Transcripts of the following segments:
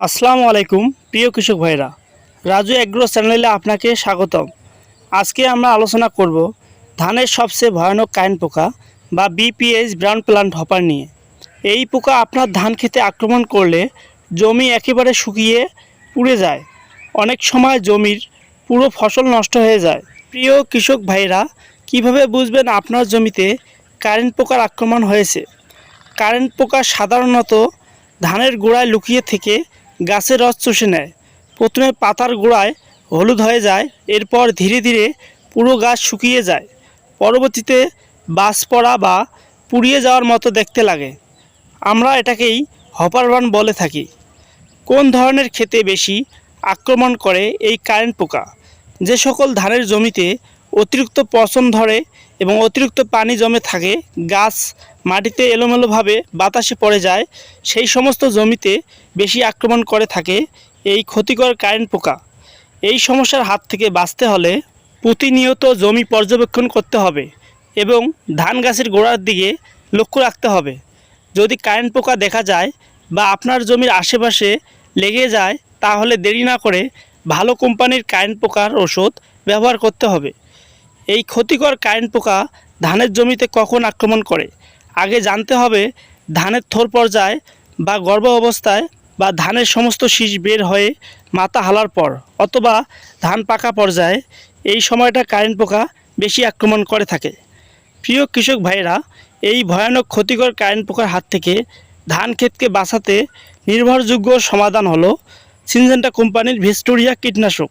আসসালামু আলাইকুম, প্রিয় কৃষক ভাইরা রাজু এগ্রো চ্যানেলে আপনাকে স্বাগতম। আজকে আমরা আলোচনা করব ধানের সবচেয়ে ভয়ানক কাইন পোকা বা বিপিএইচ ব্রাউন প্লান্ট হপার নিয়ে। এই পোকা আপনার ধান খেতে আক্রমণ করলে জমি একেবারে শুকিয়ে পুড়ে যায়। অনেক সময় জমির পুরো ফসল নষ্ট হয়ে যায়। প্রিয় কৃষক ভাইরা কীভাবে বুঝবেন আপনার জমিতে কারেন্ট পোকার আক্রমণ হয়েছে? কারেন্ট পোকা সাধারণত ধানের গোড়ায় লুকিয়ে থেকে গাছের রস চষে নেয়। প্রথমে পাতার গোড়ায় হলুদ হয়ে যায়, এরপর ধীরে ধীরে পুরো গাছ শুকিয়ে যায়। পরবর্তীতে বাস পড়া বা পুড়িয়ে যাওয়ার মতো দেখতে লাগে। আমরা এটাকেই হপারবান বলে থাকি। কোন ধরনের ক্ষেতে বেশি আক্রমণ করে এই কারেন্ট পোকা? যে সকল ধানের জমিতে অতিরিক্ত পচন ধরে এবং অতিরিক্ত পানি জমে থাকে। গাছ মাটিতে এলোমেলোভাবে বাতাসে পড়ে যায়। সেই সমস্ত জমিতে বেশি আক্রমণ করে থাকে এই ক্ষতিকর কারেন্ট পোকা। এই সমস্যার হাত থেকে বাঁচতে হলে প্রতিনিয়ত জমি পর্যবেক্ষণ করতে হবে এবং ধান গাছের গোড়ার দিকে লক্ষ্য রাখতে হবে। যদি কারেন্ট পোকা দেখা যায় বা আপনার জমির আশেপাশে লেগে যায়, তাহলে দেরি না করে ভালো কোম্পানির কারেন্ট পোকার ওষুধ ব্যবহার করতে হবে। এই ক্ষতিকর কারেন্ট পোকা ধানের জমিতে কখন আক্রমণ করে? আগে জানতে হবে ধানের থোর পর্যায় বা গর্ভ অবস্থায় বা ধানের সমস্ত শীষ বের হয়ে মাথা হালার পর অথবা ধান পাকা পর্যায়ে এই সময়টা কারেন্ট পোকা বেশি আক্রমণ করে থাকে। প্রিয় কৃষক ভাইরা এই ভয়ানক ক্ষতিকর কারেন্ট পোকার হাত থেকে ধান ক্ষেতকে বাঁচাতে নির্ভরযোগ্য সমাধান হলো সিনজেন্টা কোম্পানির ভিস্টোরিয়া কীটনাশক।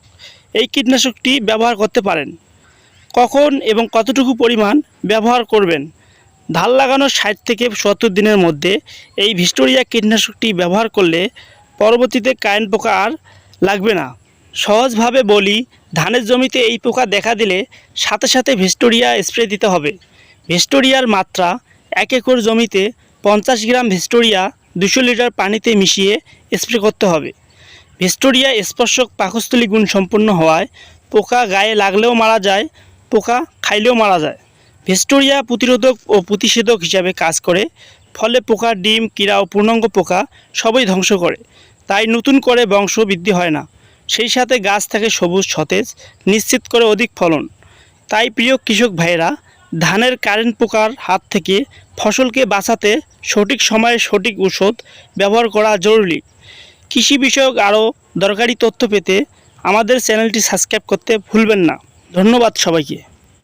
এই কীটনাশকটি ব্যবহার করতে পারেন। কখন এবং কতটুকু পরিমাণ ব্যবহার করবেন? ধান লাগানোর ষাট থেকে সত্তর দিনের মধ্যে এই ভিস্টোরিয়া কীটনাশকটি ব্যবহার করলে পরবর্তীতে কারেন্ট পোকা আর লাগবে না। সহজভাবে বলি, ধানের জমিতে এই পোকা দেখা দিলে সাথে সাথে ভিস্টোরিয়া স্প্রে দিতে হবে। ভিস্টোরিয়ার মাত্রা এক একর জমিতে পঞ্চাশ গ্রাম ভিস্টোরিয়া দুশো লিটার পানিতে মিশিয়ে স্প্রে করতে হবে। ভিস্টোরিয়া স্পর্শক পাকস্থলী গুণ সম্পন্ন হওয়ায় পোকা গায়ে লাগলেও মারা যায় পোকা খাইলেও মারা যায়। ভিস্টোরিয়া প্রতিরোধক ও প্রতিষেধক হিসাবে কাজ করে, ফলে পোকা, ডিম, কীড়া ও পূর্ণাঙ্গ পোকা সবই ধ্বংস করে। তাই নতুন করে বংশ বৃদ্ধি হয় না। সেই সাথে গাছ থাকে সবুজ, সতেজ, নিশ্চিত করে অধিক ফলন। তাই প্রিয় কৃষক ভাইয়েরা, ধানের কারেন্ট পোকার হাত থেকে ফসলকে বাঁচাতে সঠিক সময়ে সঠিক ওষুধ ব্যবহার করা জরুরি। কৃষি বিষয়ক আরও দরকারি তথ্য পেতে আমাদের চ্যানেলটি সাবস্ক্রাইব করতে ভুলবেন না। ধন্যবাদ সবাইকে।